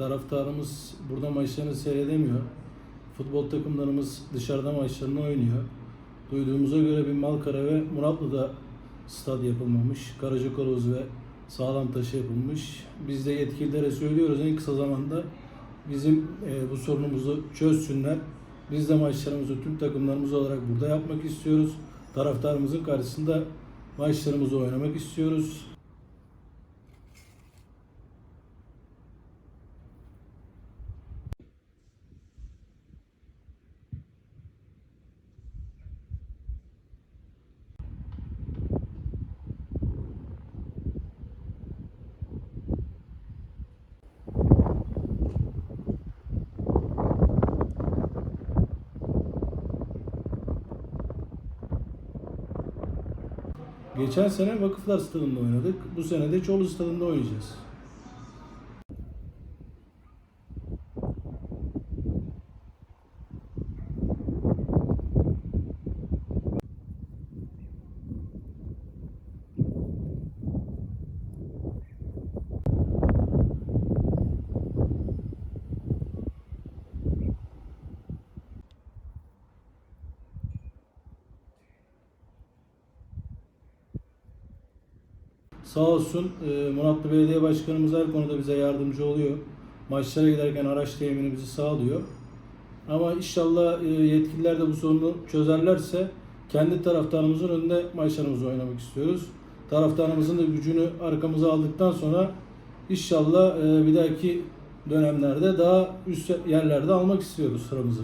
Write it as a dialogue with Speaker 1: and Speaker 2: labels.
Speaker 1: Taraftarımız burada maçlarını seyredemiyor. Futbol takımlarımız dışarıda maçlarını oynuyor. Duyduğumuza göre bir Malkara ve Muratlı'da stad yapılmamış. Karacakoroz ve Sağlamtaş'a yapılmış. Biz de yetkililere söylüyoruz en kısa zamanda bizim e, bu sorunumuzu çözsünler. Biz de maçlarımızı tüm takımlarımız olarak burada yapmak istiyoruz. Taraftarımızın karşısında maçlarımızı oynamak istiyoruz. Geçen sene Vakıflar Stadı'nda oynadık. Bu sene de Çorlu Stadı'nda oynayacağız. Sağ olsun e, Muratlı Belediye Başkanımız her konuda bize yardımcı oluyor. Maçlara giderken araç temini bizi sağlıyor. Ama inşallah e, yetkililer de bu sorunu çözerlerse kendi taraftarımızın önünde maçlarımızı oynamak istiyoruz. Taraftarımızın da gücünü arkamıza aldıktan sonra inşallah e, bir dahaki dönemlerde daha üst yerlerde almak istiyoruz sıramızı.